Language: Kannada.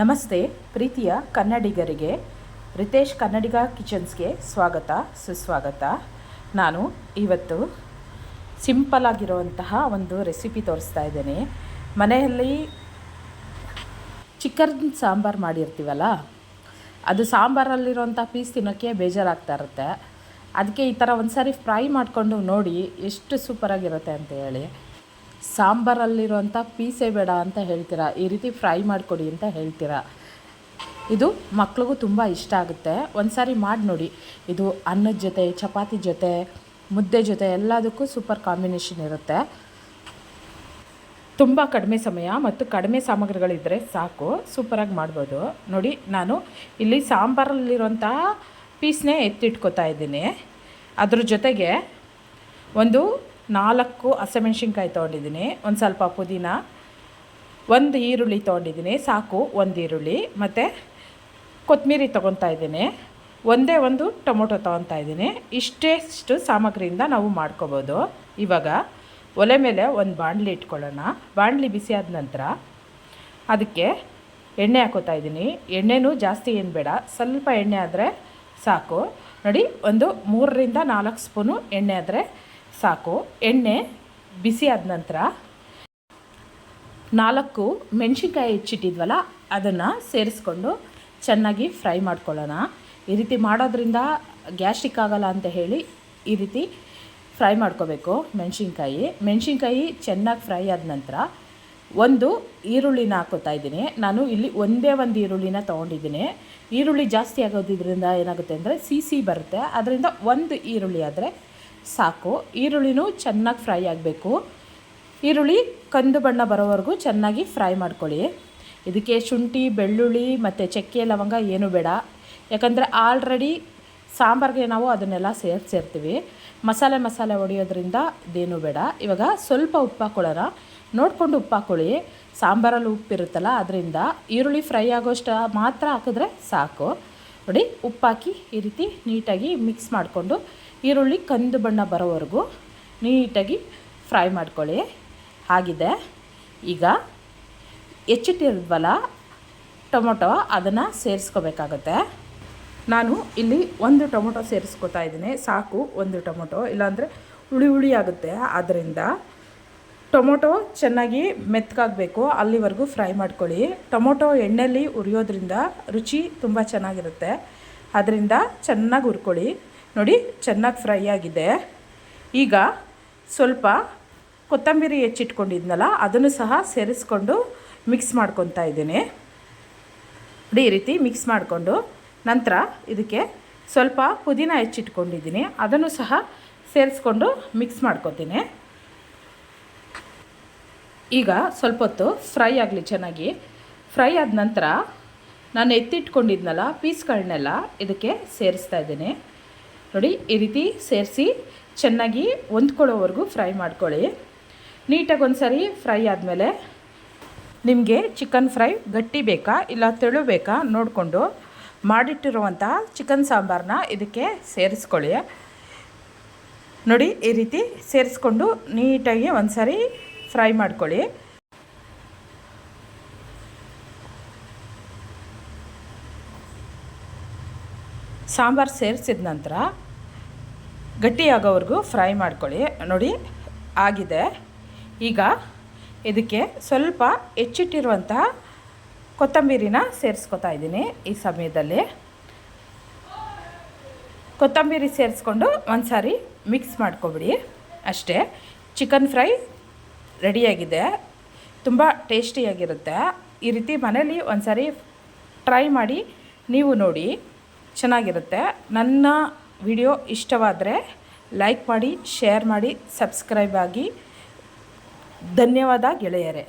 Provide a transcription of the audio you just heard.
ನಮಸ್ತೆ, ಪ್ರೀತಿಯ ಕನ್ನಡಿಗರಿಗೆ, ರಿತೇಶ್ ಕನ್ನಡಿಗ ಕಿಚನ್ಸ್ಗೆ ಸ್ವಾಗತ, ಸುಸ್ವಾಗತ. ನಾನು ಇವತ್ತು ಸಿಂಪಲ್ ಆಗಿರುವಂತಹ ಒಂದು ರೆಸಿಪಿ ತೋರಿಸ್ತಾ ಇದ್ದೇನೆ. ಮನೆಯಲ್ಲಿ ಚಿಕನ್ ಸಾಂಬಾರು ಮಾಡಿರ್ತೀವಲ್ಲ, ಅದು ಸಾಂಬಾರಲ್ಲಿರುವಂಥ ಪೀಸ್ ತಿನ್ನೋಕ್ಕೆ ಬೇಜಾರಾಗ್ತಾ ಇರುತ್ತೆ. ಅದಕ್ಕೆ ಈ ಥರ ಒಂದು ಸಾರಿ ಫ್ರೈ ಮಾಡಿಕೊಂಡು ನೋಡಿ ಎಷ್ಟು ಸೂಪರಾಗಿರುತ್ತೆ ಅಂತ ಹೇಳಿ. ಸಾಂಬಾರಲ್ಲಿರುವಂಥ ಪೀಸೇ ಬೇಡ ಅಂತ ಹೇಳ್ತೀರಾ? ಈ ರೀತಿ ಫ್ರೈ ಮಾಡಿಕೊಡಿ ಅಂತ ಹೇಳ್ತೀರಾ? ಇದು ಮಕ್ಳಿಗೂ ತುಂಬ ಇಷ್ಟ ಆಗುತ್ತೆ. ಒಂದು ಸಾರಿ ಮಾಡಿ ನೋಡಿ. ಇದು ಅನ್ನದ ಜೊತೆ, ಚಪಾತಿ ಜೊತೆ, ಮುದ್ದೆ ಜೊತೆ ಎಲ್ಲದಕ್ಕೂ ಸೂಪರ್ ಕಾಂಬಿನೇಷನ್ ಇರುತ್ತೆ. ತುಂಬ ಕಡಿಮೆ ಸಮಯ ಮತ್ತು ಕಡಿಮೆ ಸಾಮಗ್ರಿಗಳಿದ್ದರೆ ಸಾಕು. ಸೂಪರಾಗಿ ಮಾಡ್ಬೋದು. ನೋಡಿ, ನಾನು ಇಲ್ಲಿ ಸಾಂಬಾರಲ್ಲಿರುವಂತಹ ಪೀಸ್ನೇ ಎತ್ತಿಟ್ಕೋತಾ ಇದ್ದೀನಿ. ಅದ್ರ ಜೊತೆಗೆ ಒಂದು ನಾಲ್ಕು ಹಸಿಮೆಣ್ಸಿನ್ಕಾಯಿ ತೊಗೊಂಡಿದ್ದೀನಿ. ಒಂದು ಸ್ವಲ್ಪ ಪುದೀನ, ಒಂದು ಈರುಳ್ಳಿ ತೊಗೊಂಡಿದ್ದೀನಿ. ಸಾಕು, ಒಂದು ಈರುಳ್ಳಿ. ಮತ್ತು ಕೊತ್ತಂಬರಿ ತೊಗೊತಾ ಇದ್ದೀನಿ. ಒಂದೇ ಒಂದು ಟೊಮೊಟೊ ತೊಗೊತಾ ಇದ್ದೀನಿ. ಇಷ್ಟೇಷ್ಟು ಸಾಮಗ್ರಿಯಿಂದ ನಾವು ಮಾಡ್ಕೋಬೋದು. ಇವಾಗ ಒಲೆ ಮೇಲೆ ಒಂದು ಬಾಣಲಿ ಇಟ್ಕೊಳ್ಳೋಣ. ಬಾಣಲಿ ಬಿಸಿ ಆದ ನಂತರ ಅದಕ್ಕೆ ಎಣ್ಣೆ ಹಾಕೋತಾ ಇದ್ದೀನಿ. ಎಣ್ಣೆನೂ ಜಾಸ್ತಿ ಏನು ಬೇಡ. ಸ್ವಲ್ಪ ಎಣ್ಣೆ ಆದರೆ ಸಾಕು. ನೋಡಿ, ಒಂದು ಮೂರರಿಂದ ನಾಲ್ಕು ಸ್ಪೂನು ಎಣ್ಣೆ ಆದರೆ ಸಾಕು. ಎಣ್ಣೆ ಬಿಸಿ ಆದ ನಂತರ ನಾಲ್ಕು ಮೆಣಸಿನ್ಕಾಯಿ ಹೆಚ್ಚಿಟ್ಟಿದ್ವಲ್ಲ, ಅದನ್ನು ಸೇರಿಸ್ಕೊಂಡು ಚೆನ್ನಾಗಿ ಫ್ರೈ ಮಾಡ್ಕೊಳ್ಳೋಣ. ಈ ರೀತಿ ಮಾಡೋದ್ರಿಂದ ಗ್ಯಾಸ್ಟ್ರಿಕ್ ಆಗಲ್ಲ ಅಂತ ಹೇಳಿ ಈ ರೀತಿ ಫ್ರೈ ಮಾಡ್ಕೋಬೇಕು ಮೆಣಸಿನ್ಕಾಯಿ. ಮೆಣಸಿನ್ಕಾಯಿ ಚೆನ್ನಾಗಿ ಫ್ರೈ ಆದ ನಂತರ ಒಂದು ಈರುಳ್ಳಿನ ಹಾಕೋತಾ ಇದ್ದೀನಿ. ನಾನು ಇಲ್ಲಿ ಒಂದೇ ಒಂದು ಈರುಳ್ಳಿನ ತೊಗೊಂಡಿದ್ದೀನಿ. ಈರುಳ್ಳಿ ಜಾಸ್ತಿ ಆಗೋದ್ರಿಂದ ಏನಾಗುತ್ತೆ ಅಂದರೆ ಸಿಸಿ ಬರುತ್ತೆ. ಅದರಿಂದ ಒಂದು ಈರುಳ್ಳಿ ಆದರೆ ಸಾಕು. ಈರುಳ್ಳಿನೂ ಚೆನ್ನಾಗಿ ಫ್ರೈ ಆಗಬೇಕು. ಈರುಳ್ಳಿ ಕಂದು ಬಣ್ಣ ಬರೋವರೆಗೂ ಚೆನ್ನಾಗಿ ಫ್ರೈ ಮಾಡ್ಕೊಳ್ಳಿ. ಇದಕ್ಕೆ ಶುಂಠಿ, ಬೆಳ್ಳುಳ್ಳಿ ಮತ್ತು ಚಕ್ಕೆ, ಲವಂಗ ಏನು ಬೇಡ. ಯಾಕಂದರೆ ಆಲ್ರೆಡಿ ಸಾಂಬಾರಿಗೆ ನಾವು ಅದನ್ನೆಲ್ಲ ಸೇರಿಸಿರ್ತೀವಿ ಮಸಾಲೆ ಮಸಾಲೆ ಹೊಡೆಯೋದ್ರಿಂದ ಇದೇನು ಬೇಡ. ಇವಾಗ ಸ್ವಲ್ಪ ಉಪ್ಪು ಹಾಕೊಳ್ಳೋಣ. ನೋಡಿಕೊಂಡು ಉಪ್ಪು ಹಾಕೊಳ್ಳಿ. ಸಾಂಬಾರಲ್ಲಿ ಉಪ್ಪಿರುತ್ತಲ್ಲ ಅದರಿಂದ ಈರುಳ್ಳಿ ಫ್ರೈ ಆಗೋಷ್ಟು ಮಾತ್ರ ಹಾಕಿದ್ರೆ ಸಾಕು. ನೋಡಿ ಉಪ್ಪಾಕಿ ಈ ರೀತಿ ನೀಟಾಗಿ ಮಿಕ್ಸ್ ಮಾಡಿಕೊಂಡು ಈರುಳ್ಳಿ ಕಂದು ಬಣ್ಣ ಬರೋವರೆಗೂ ನೀಟಾಗಿ ಫ್ರೈ ಮಾಡ್ಕೊಳ್ಳಿ. ಆಗಿದೆ ಈಗ ಹೆಚ್ಚಿಟ್ಟಿರೋದ್ವಲ್ಲ ಟೊಮೊಟೊ ಅದನ್ನು ಸೇರಿಸ್ಕೋಬೇಕಾಗತ್ತೆ. ನಾನು ಇಲ್ಲಿ ಒಂದು ಟೊಮೊಟೊ ಸೇರಿಸ್ಕೊತಾ ಇದ್ದೀನಿ. ಸಾಕು ಒಂದು ಟೊಮೊಟೊ, ಇಲ್ಲಾಂದರೆ ಹುಳಿ ಹುಳಿ ಆಗುತ್ತೆ. ಆದ್ದರಿಂದ ಟೊಮೊಟೊ ಚೆನ್ನಾಗಿ ಮೆತ್ತಗಾಗಬೇಕು ಅಲ್ಲಿವರೆಗೂ ಫ್ರೈ ಮಾಡ್ಕೊಳ್ಳಿ. ಟೊಮೊಟೊ ಎಣ್ಣೆಯಲ್ಲಿ ಉರಿಯೋದ್ರಿಂದ ರುಚಿ ತುಂಬ ಚೆನ್ನಾಗಿರುತ್ತೆ. ಅದರಿಂದ ಚೆನ್ನಾಗಿ ಹುರ್ಕೊಳ್ಳಿ. ನೋಡಿ, ಚೆನ್ನಾಗಿ ಫ್ರೈ ಆಗಿದೆ. ಈಗ ಸ್ವಲ್ಪ ಕೊತ್ತಂಬರಿ ಹೆಚ್ಚಿಟ್ಕೊಂಡಿದ್ನಲ್ಲ, ಅದನ್ನು ಸಹ ಸೇರಿಸ್ಕೊಂಡು ಮಿಕ್ಸ್ ಮಾಡ್ಕೊತಾ ಇದ್ದೀನಿ. ಈ ರೀತಿ ಮಿಕ್ಸ್ ಮಾಡಿಕೊಂಡು ನಂತರ ಇದಕ್ಕೆ ಸ್ವಲ್ಪ ಪುದೀನ ಹೆಚ್ಚಿಟ್ಕೊಂಡಿದ್ದೀನಿ, ಅದನ್ನು ಸಹ ಸೇರಿಸ್ಕೊಂಡು ಮಿಕ್ಸ್ ಮಾಡ್ಕೊತೀನಿ. ಈಗ ಸ್ವಲ್ಪ ಹೊತ್ತು ಫ್ರೈ ಆಗಲಿ ಚೆನ್ನಾಗಿ. ಫ್ರೈ ಆದ ನಂತರ ನಾನು ಎತ್ತಿಟ್ಕೊಂಡಿದ್ನಲ್ಲ, ಪೀಸ್ಗಳನ್ನೆಲ್ಲ ಇದಕ್ಕೆ ಸೇರಿಸ್ತಾ ಇದ್ದೀನಿ. ನೋಡಿ, ಈ ರೀತಿ ಸೇರಿಸಿ ಚೆನ್ನಾಗಿ ಹೊಂದ್ಕೊಳ್ಳೋವರೆಗೂ ಫ್ರೈ ಮಾಡ್ಕೊಳ್ಳಿ. ನೀಟಾಗಿ ಒಂದು ಸರಿ ಫ್ರೈ ಆದಮೇಲೆ ನಿಮಗೆ ಚಿಕನ್ ಫ್ರೈ ಗಟ್ಟಿ ಬೇಕಾ ಇಲ್ಲ ತೆಳು ಬೇಕಾ ನೋಡಿಕೊಂಡು ಮಾಡಿಟ್ಟಿರುವಂತಹ ಚಿಕನ್ ಸಾಂಬಾರನ್ನ ಇದಕ್ಕೆ ಸೇರಿಸ್ಕೊಳ್ಳಿ. ನೋಡಿ, ಈ ರೀತಿ ಸೇರಿಸ್ಕೊಂಡು ನೀಟಾಗಿ ಒಂದು ಸಾರಿ ಫ್ರೈ ಮಾಡ್ಕೊಳ್ಳಿ. ಸಾಂಬಾರು ಸೇರಿಸಿದ ನಂತರ ಗಟ್ಟಿಯಾಗೋವರೆಗೂ ಫ್ರೈ ಮಾಡ್ಕೊಳ್ಳಿ. ನೋಡಿ, ಆಗಿದೆ. ಈಗ ಇದಕ್ಕೆ ಸ್ವಲ್ಪ ಹೆಚ್ಚಿಟ್ಟಿರುವಂತಹ ಕೊತ್ತಂಬರಿನ ಸೇರಿಸ್ಕೊತಾ ಇದ್ದೀನಿ ಈ ಸಮಯದಲ್ಲಿ. ಕೊತ್ತಂಬರಿ ಸೇರಿಸ್ಕೊಂಡು ಒಂದು ಸಾರಿ ಮಿಕ್ಸ್ ಮಾಡ್ಕೊಬಿಡಿ. ಅಷ್ಟೇ, ಚಿಕನ್ ಫ್ರೈ ರೆಡಿಯಾಗಿದೆ. ತುಂಬ ಟೇಸ್ಟಿಯಾಗಿರುತ್ತೆ. ಈ ರೀತಿ ಮನೇಲಿ ಒಂದು ಸಾರಿ ಟ್ರೈ ಮಾಡಿ ನೀವು ನೋಡಿ. ಚೆನ್ನಾಗಿರುತ್ತೆ. ನನ್ನ ವಿಡಿಯೋ ಇಷ್ಟವಾದರೆ ಲೈಕ್ ಮಾಡಿ ಶೇರ್ ಮಾಡಿ ಸಬ್ಸ್ಕ್ರೈಬ್ ಆಗಿ. ಧನ್ಯವಾದ ಗೆಳೆಯರೇ.